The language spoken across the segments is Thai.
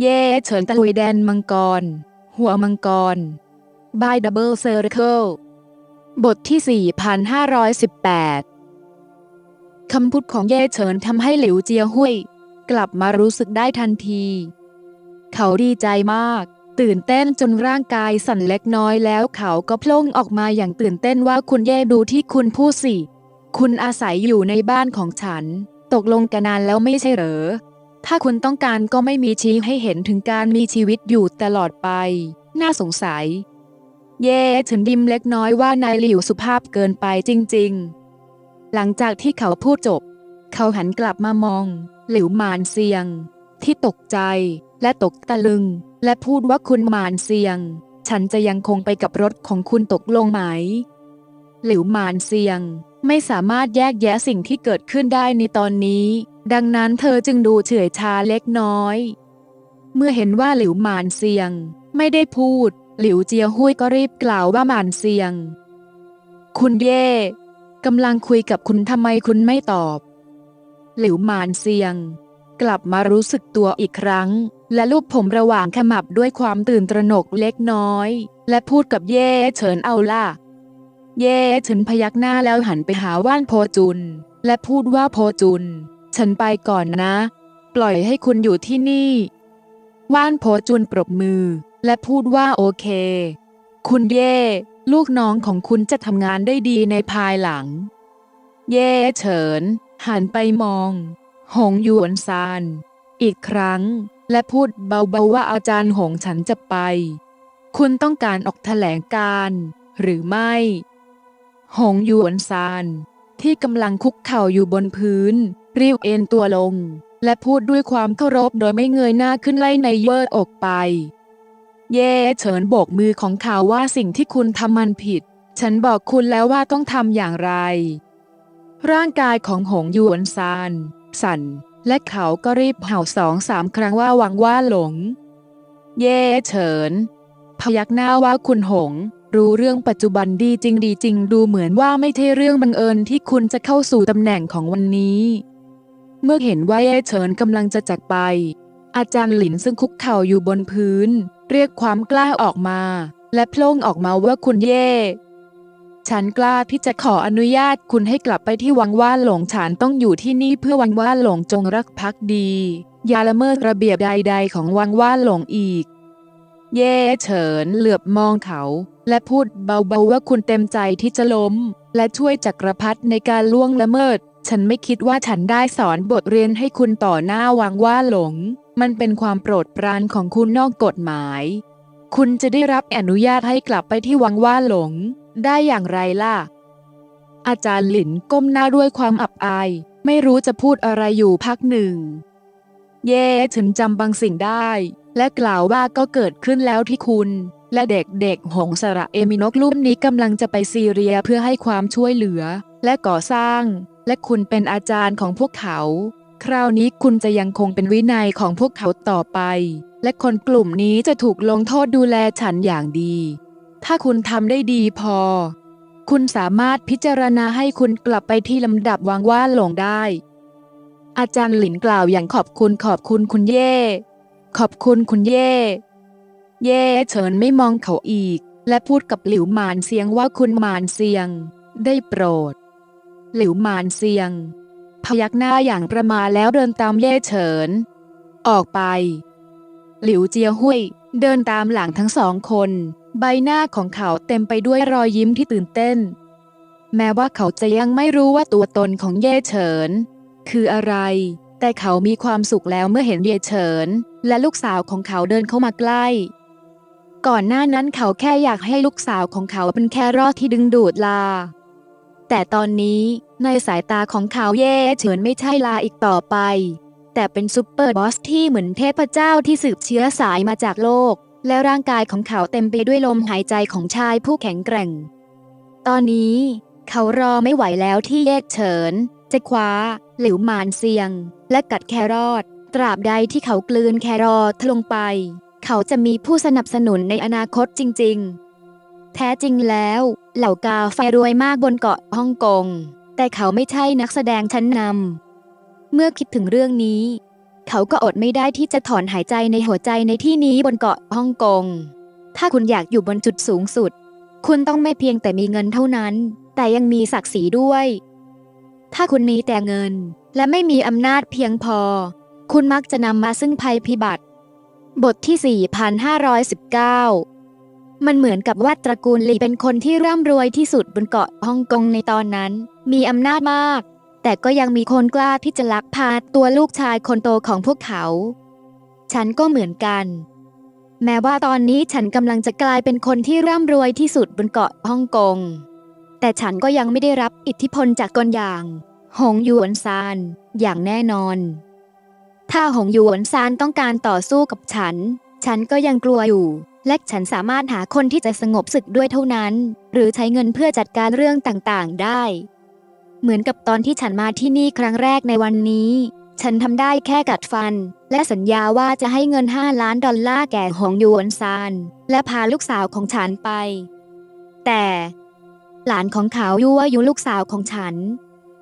เย่เฉินตะลุยแดนมังกร หัวมังกร by Double Circle บทที่ 4518 คำพูดของเย่เฉินทำให้หลิวเจียหุยกลับมารู้สึกได้ทันที เขาดีใจมาก ตื่นเต้นจนร่างกายสั่นเล็กน้อยแล้วเขาก็พล่งออกมาอย่างตื่นเต้นว่าคุณเย่ดูที่คุณพูดสิ คุณอาศัยอยู่ในบ้านของฉัน ตกลงกันนานแล้วไม่ใช่เหรอ ถ้าคุณต้องการก็ไม่มีชี้ให้เห็นถึงการมีชีวิตอยู่ตลอดไป น่าสงสัย เย่ฉันดิมเล็กน้อยว่านายหลิวสุภาพเกินไปจริง ๆ หลังจากที่เขาพูดจบ เขาหันกลับมามอง หลิวหมานเซียง ที่ตกใจและตกตะลึง และพูดว่าคุณหมานเซียง ฉันจะยังคงไปกับรถของคุณตกลงไหม หลิวหมานเซียง ไม่สามารถแยกแยะสิ่งที่เกิดขึ้นได้ในตอนนี้ ดังนั้นเธอจึงดูเฉื่อยชาเล็กน้อย เมื่อเห็นว่าหลิวหมานเซียง ไม่ได้พูด หลิวเจียหุยก็รีบกล่าวว่าหมานเซียง คุณเย่กำลังคุยกับคุณทำไมคุณไม่ตอบ หลิวหมานเซียง กลับมารู้สึกตัวอีกครั้ง และลูบผมระหว่างขมับด้วยความตื่นตระหนกเล็กน้อย และพูดกับเย่เฉินเอาล่ะ เย่เฉินพยักหน้าแล้วหันไปหาว่านโพจุน และพูดว่าโพจุน ฉันไปก่อนนะ ปล่อยให้คุณอยู่ที่นี่ ว่านโพจุนปรบมือ และพูดว่าโอเค คุณเย่ ลูกน้องของคุณจะทำงานได้ดีในภายหลัง เย่เฉิน หันไปมอง หงหยวนซาน อีกครั้ง และพูดเบาๆว่าอาจารย์หงฉันจะไป คุณต้องการออกแถลงการ์หรือไม่ หงหยวนซาน ที่กำลังคุกเข่าอยู่บนพื้น รีบเอนตัวลง และพูดด้วยความเคารพโดยไม่เงยหน้าขึ้นไล่ในเยิดอกไป เย่เฉินโบกมือของเขาว่าสิ่งที่คุณทำมันผิด ฉันบอกคุณแล้วว่าต้องทำอย่างไร ร่างกายของหงหยวนซาน สั่น และเขาก็รีบเห่าสองสามครั้งว่าหวังว่าหลง เย่เฉิน พยักหน้าว่าคุณหงรู้เรื่องปัจจุบันดีจริงดีจริงดูเหมือนว่าไม่ใช่เรื่องบังเอิญที่คุณจะเข้าสู่ตำแหน่งของวันนี้ เมื่อเห็นว่าเย่เฉินกำลังจะจากไป อาจารย์หลินซึ่งคุกเข่าอยู่บนพื้น เรียกความกล้าออกมา และโพล่งออกมาว่าคุณเย่ฉันกล้าที่จะขออนุญาตคุณให้กลับไปที่วังว่าหลงฉันต้องอยู่ที่นี่เพื่อวังว่าหลงจงรักภักดี อย่าละเมิดระเบียบใด ๆ ของวังว่าหลงอีก เย่เฉินเหลือบมองเขา และพูดเบาๆว่าคุณเต็มใจที่จะล้ม และช่วยจักรพรรดิในการล่วงละเมิด ฉันไม่คิดว่าฉันได้สอนบทเรียนให้คุณต่อหน้าวังว่าหลง มันเป็นความโปรดปรานของคุณนอกกฎหมาย คุณจะได้รับอนุญาตให้กลับไปที่วังว่าหลง ได้อย่างไรล่ะ อาจารย์หลินก้มหน้าด้วยความอับอาย ไม่รู้จะพูดอะไรอยู่พักหนึ่ง เย่ถึงจำบางสิ่งได้ และกล่าวว่าก็เกิดขึ้นแล้วที่คุณและเด็กๆ หงสระเอมินกลุ่มนี้กำลังจะไปซีเรียเพื่อให้ความช่วยเหลือ และก่อสร้าง และคุณเป็นอาจารย์ของพวกเขา คราวนี้คุณจะยังคงเป็นวินัยของพวกเขาต่อไป และคนกลุ่มนี้จะถูกลงโทษดูแลฉันอย่างดี ถ้าคุณทำได้ดีพอ คุณสามารถพิจารณาให้คุณกลับไปที่ลำดับวางว่าหลงได้ อาจารย์หลินกล่าวอย่างขอบคุณขอบคุณคุณเย่ ขอบคุณคุณเย่ เย่เฉินไม่มองเขาอีก และพูดกับหลิวหมานเซียงว่าคุณหมานเซียง ได้โปรด หลิวหมานเซียง พยักหน้าอย่างประมาแล้วเดินตามเย่เฉิน ออกไป หลิวเจียหุยเดินตามหลังทั้งสองคน ใบหน้าของเขาเต็มไปด้วยรอยยิ้มที่ตื่นเต้น แม้ว่าเขาจะยังไม่รู้ว่าตัวตนของเย่เฉิน คืออะไร แต่เขามีความสุขแล้วเมื่อเห็นเย่เฉิน และลูกสาวของเขาเดินเข้ามาใกล้ก่อนหน้านั้นเขาแค่อยากให้ลูกสาวของเขาเป็นแค่รอดที่ดึงดูดลา แต่ตอนนี้ในสายตาของเขาเย่เฉินไม่ใช่ลาอีกต่อไป แต่เป็นซูเปอร์บอสที่เหมือนเทพเจ้าที่สืบเชื้อสายมาจากโลก และร่างกายของเขาเต็มไปด้วยลมหายใจของชายผู้แข็งแกร่ง ตอนนี้เขารอไม่ไหวแล้วที่เย่เฉิน จะคว้า หลิวหมานเซียง และกัดแครอทตราบใดที่เขากลืนแครอทลงไป เขาจะมีผู้สนับสนุนในอนาคตจริง ๆ แท้จริงแล้ว เหล่ากาไฟรวยมากบนเกาะฮ่องกง แต่เขาไม่ใช่นักแสดงชั้นนำ เมื่อคิดถึงเรื่องนี้ เขาก็อดไม่ได้ที่จะถอนหายใจในหัวใจในที่นี้บนเกาะฮ่องกง ถ้าคุณอยากอยู่บนจุดสูงสุด คุณต้องไม่เพียงแต่มีเงินเท่านั้น แต่ยังมีศักดิ์ศรีด้วย ถ้าคุณมีแต่เงิน และไม่มีอำนาจเพียงพอ คุณมักจะนำมาซึ่งภัยพิบัติ บทที่ 4519 มันเหมือนกับว่าตระกูลหลีเป็นคนที่ร่ำรวยที่สุดบนเกาะฮ่องกงในตอนนั้น มีอำนาจมาก แต่ก็ยังมีคนกล้าที่จะลักพาตัวลูกชายคนโตของพวกเขา ฉันก็เหมือนกัน แม้ว่าตอนนี้ฉันกำลังจะกลายเป็นคนที่ร่ำรวยที่สุดบนเกาะฮ่องกง แต่ฉันก็ยังไม่ได้รับอิทธิพลจากกลอย่าง หงหยวนซานอย่างแน่นอน ถ้าหงหยวนซานต้องการต่อสู้กับฉัน ฉันก็ยังกลัวอยู่ และฉันสามารถหาคนที่จะสงบศึกด้วยเท่านั้น หรือใช้เงินเพื่อจัดการเรื่องต่างๆ ได้ เหมือนกับตอนที่ฉันมาที่นี่ครั้งแรกในวันนี้ ฉันทำได้แค่กัดฟัน และสัญญาว่าจะให้เงิน 5 ล้านดอลลาร์แก่หงยวนซาน และพาลูกสาวของฉันไป แต่ หลานของเขายั่วยุลูกสาวของฉัน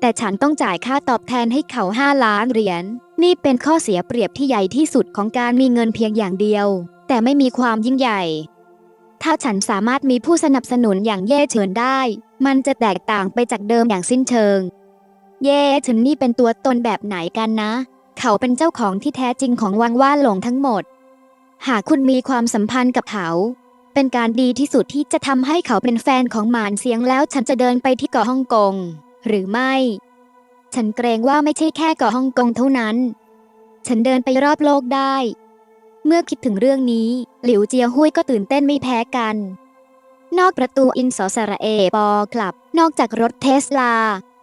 แต่ฉันต้องจ่ายค่าตอบแทนให้เขา5ล้านเหรียญนี่เป็นข้อเสียเปรียบที่ใหญ่ที่สุดของการมีเงินเพียงอย่างเดียว แต่ไม่มีความยิ่งใหญ่ ถ้าฉันสามารถมีผู้สนับสนุนอย่างเย่เฉินได้ มันจะแตกต่างไปจากเดิมอย่างสิ้นเชิง เย่เฉินนี่เป็นตัวตนแบบไหนกันนะ เขาเป็นเจ้าของที่แท้จริงของวังว่าหลงทั้งหมด หากคุณมีความสัมพันธ์กับเขา เป็นการดีที่สุดที่จะทำให้เขาเป็นแฟนของหมานเสียงแล้วฉันจะเดินไปที่เกาะฮ่องกง หรือไม่ ฉันเกรงว่าไม่ใช่แค่เกาะฮ่องกงเท่านั้น ฉันเดินไปรอบโลกได้ เมื่อคิดถึงเรื่องนี้ หลิวเจียหุยก็ตื่นเต้นไม่แพ้กัน นอกประตูอินสอสระเอปอกลับ นอกจากรถเทสลา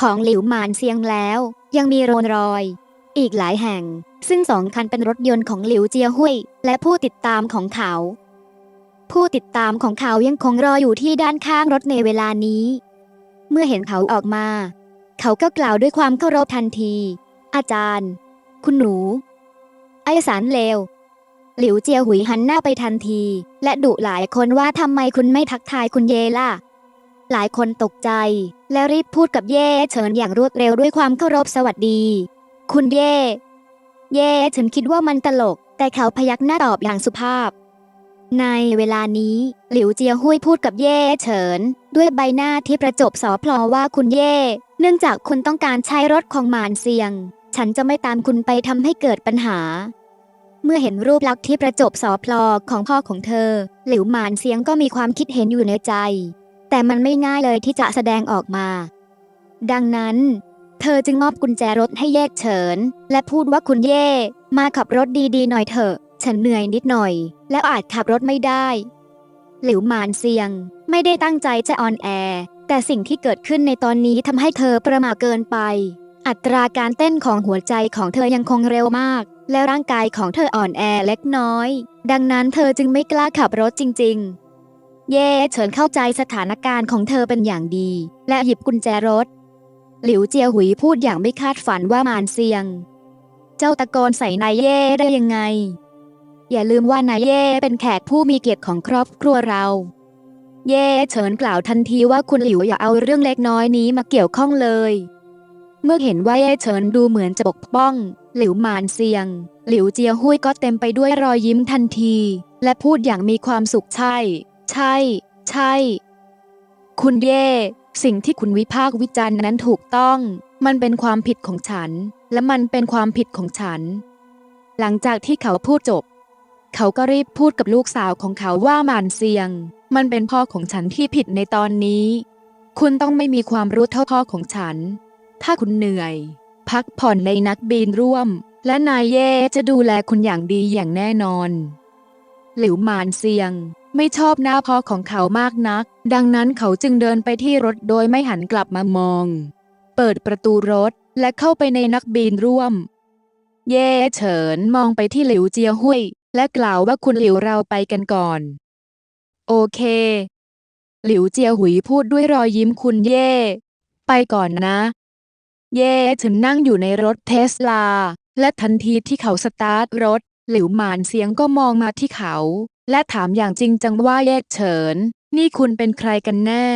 ของหลิวหมานเซียงแล้ว ยังมีโรลรอย อีกหลายแห่ง ซึ่งสองคันเป็นรถยนต์ของหลิวเจียหุยและผู้ติดตามของเขา ผู้ติดตามของเขายังคงรออยู่ที่ด้านข้างรถในเวลานี้ เมื่อเห็นเขาออกมา เขาก็กล่าวด้วยความเคารพทันที อาจารย์ คุณหนูไอสารเลว หลิวเจียหุยหันหน้าไปทันที และดุหลายคนว่าทำไมคุณไม่ทักทายคุณเยล่ะ หลายคนตกใจ และรีบพูดกับเย่เฉินอย่างรวดเร็วด้วยความเคารพสวัสดี คุณเย่เย่เฉันคิดว่ามันตลก แต่เขาพยักหน้าตอบอย่างสุภาพ ในเวลานี้ หลิวเจียหุยพูดกับเย่เฉิน ด้วยใบหน้าที่ประจบสอพลอว่าคุณเย่เนื่องจากคุณต้องการใช้รถของหมานเซียง ฉันจะไม่ตามคุณไปทำให้เกิดปัญหา เมื่อเห็นรูปลักษณ์ที่ประจบสอพลอของพ่อของเธอ หลิวหมานเซียงก็มีความคิดเห็นอยู่ในใจ แต่มันไม่ง่ายเลยที่จะแสดงออกมา ดังนั้น เธอจึงมอบกุญแจรถให้เย่เฉิน และพูดว่าคุณเย่มาขับรถดีๆหน่อยเถอะ ฉันเหนื่อยนิดหน่อย แล้วอาจขับรถไม่ได้ หลิวหมานเซียง ไม่ได้ตั้งใจจะออนแอร์แต่สิ่งที่เกิดขึ้นในตอนนี้ทำให้เธอประมาทเกินไป อัตราการเต้นของหัวใจของเธอยังคงเร็วมาก และร่างกายของเธออ่อนแอเล็กน้อย ดังนั้นเธอจึงไม่กล้าขับรถจริง ๆ เย่เฉินเข้าใจสถานการณ์ของเธอเป็นอย่างดี และหยิบกุญแจรถ หลิวเจียหุยพูดอย่างไม่คาดฝันว่ามานเซียง เจ้าตะโกนใส่นายเย่ได้ยังไง อย่าลืมว่านายเย่เป็นแขกผู้มีเกียรติของครอบครัวเรา เย่เฉินกล่าวทันทีว่าคุณหลิวอย่าเอาเรื่องเล็กน้อยนี้มาเกี่ยวข้องเลย เมื่อเห็นว่าเย่เฉินดูเหมือนจะปกป้อง หลิวหมานเซียง หลิวเจียหุยก็เต็มไปด้วยรอยยิ้มทันที และพูดอย่างมีความสุขใช่ ใช่ ใช่ คุณเย่ สิ่งที่คุณวิพากษ์วิจารณ์นั้นถูกต้อง มันเป็นความผิดของฉัน และมันเป็นความผิดของฉัน หลังจากที่เขาพูดจบ เขาก็รีบพูดกับลูกสาวของเขาว่าหมานเซียง มันเป็นพ่อของฉันที่ผิดในตอนนี้ คุณต้องไม่มีความรู้เท่าพ่อของฉัน ถ้าคุณเหนื่อย พักผ่อนในนักบินร่วม และนายเย่จะดูแลคุณอย่างดีอย่างแน่นอน หลิวหมานเซียง ไม่ชอบหน้าพ่อของเขามากนัก ดังนั้นเขาจึงเดินไปที่รถโดยไม่หันกลับมามอง เปิดประตูรถและเข้าไปในนักบินร่วม เย่เฉินมองไปที่หลิวเจียหุยและกล่าวว่าคุณหลิวเราไปกันก่อน โอเค หลิวเจียหุยพูดด้วยรอยยิ้มคุณเย่ ไปก่อนนะ เย่ฉันนั่งอยู่ในรถเทสลา และทันทีที่เขาสตาร์ทรถ หลิวหมานเสียงก็มองมาที่เขา และถามอย่างจริงจังว่าเย่เฉิน นี่คุณเป็นใครกันแน่